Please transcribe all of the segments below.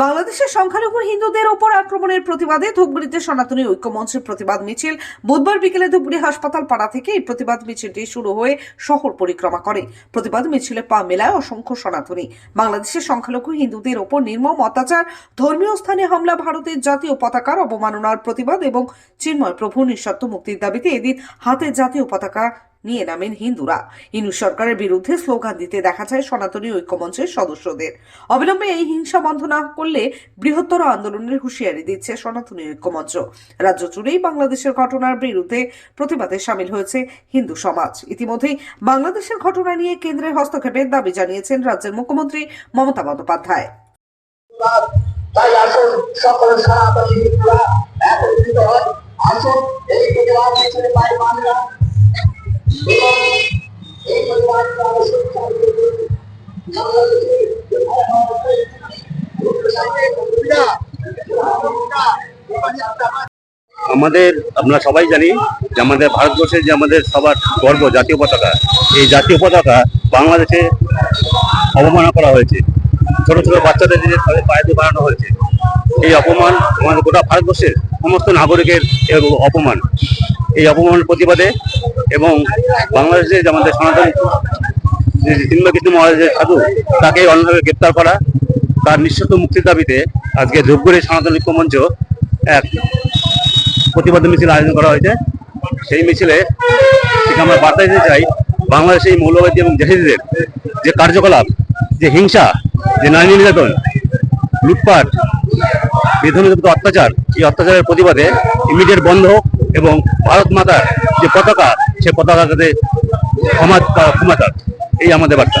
বাংলাদেশের সংখ্যালঘু হিন্দুদের ওপর আক্রমণের প্রতিবাদে ধূপগুড়িতে সনাতনী ঐক্যমঞ্চের প্রতিবাদ মিছিল। বুধবার বিকেলে ধূপগুড়ি হাসপাতাল পাড়া থেকে এই প্রতিবাদ মিছিলটি শুরু হয়ে শহর পরিক্রমা করে। প্রতিবাদ মিছিলে পা মেলায় অসংখ্য সনাতনী। বাংলাদেশের সংখ্যালঘু হিন্দুদের ওপর নির্মম অত্যাচার, ধর্মীয় স্থানে হামলা, ভারতের জাতীয় পতাকার অবমাননার প্রতিবাদ এবং চিন্ময় প্রভু নিঃশর্ত মুক্তির দাবিতে এদিন হাতে জাতীয় পতাকা নিয়ে নামেন হিন্দুরা। হিন্দু সরকারের বিরুদ্ধে স্লোগান দিতে দেখা যায় সনাতনী ঐক্যমঞ্চের সদস্যদের। অবিলম্বে এই হিংসা বন্ধ না করলে বৃহত্তর আন্দোলনের হুঁশিয়ারি দিচ্ছে সনাতনী ঐক্যমঞ্চ। রাজ্য জুড়েই বাংলাদেশের ঘটনার বিরুদ্ধে প্রতিবাদে সামিল হয়েছে হিন্দু সমাজ। ইতিমধ্যেই বাংলাদেশের ঘটনা নিয়ে কেন্দ্রের হস্তক্ষেপের দাবি জানিয়েছেন রাজ্যের মুখ্যমন্ত্রী মমতা বন্দ্যোপাধ্যায়। তাই আসুন, সকল হিন্দুরা একত্রিত আসুন, এই প্রতিবাদ বাংলা আমাদের, আমরা সবাই জানি যে আমাদের ভারতবর্ষের যে আমাদের সবার গর্ব জাতীয় পতাকা, এই জাতীয় পতাকা বাংলাদেশে অবমাননা করা হয়েছে। ছোট ছোট বাচ্চাদের যে তাদের পায়ে দিয়ে হয়েছে। এই অপমান আমাদের গোটা ভারতবর্ষের সমস্ত নাগরিকের অপমান। এই অপমানের প্রতিবাদে এবং বাংলাদেশে আমাদের সনাতন কৃষ্ণ মহারাজের সাধু তাকে অন্যভাবে গ্রেপ্তার করা, তার নিঃশর্ত মুক্তির দাবিতে আজকে ধূপগুড়ি সনাতন ঐক্য মঞ্চ এক প্রতিবাদ মিছিল আয়োজন করা হয়েছে। সেই মিছিলে থেকে আমরা বার্তা দিতে চাই, বাংলাদেশে এই মৌলবাদী এবং জাহিদের যে কার্যকলাপ, যে হিংসা, যে নারী নির্যাতন, লুটপাট বেধনিত অত্যাচার, এই অত্যাচারের প্রতিবাদে ইমিডিয়েট বন্ধ হোক এবং ভারত মাতার যে পতাকা সে পতাকাকে ক্ষমা ক্ষমা এই আমাদের বার্তা।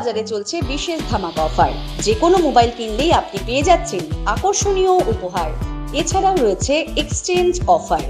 বাজারে চলছে বিশেষ ধামাকা অফার। যে কোনো মোবাইল কিনলেই আপনি পেয়ে যাচ্ছেন আকর্ষণীয় উপহার। এছাড়াও রয়েছে এক্সচেঞ্জ অফার।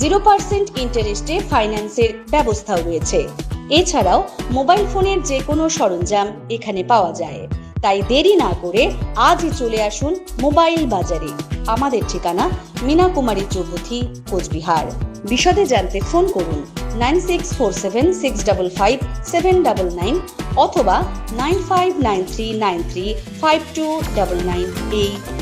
জিরো পার্সেন্ট ইন্টারেস্টে ফাইন্যান্সের ব্যবস্থাও রয়েছে। এছাড়াও মোবাইল ফোনের যে কোনো সরঞ্জাম এখানে পাওয়া যায়। তাই দেরি না করে আজই চলে আসুন মোবাইল বাজারে। আমাদের ঠিকানা মীনা কুমারী চৌপথি, কোচবিহার। বিশদে জানতে ফোন করুন। Nine six four seven six double five seven double nine অথবা nine five nine three nine three five two double nine এই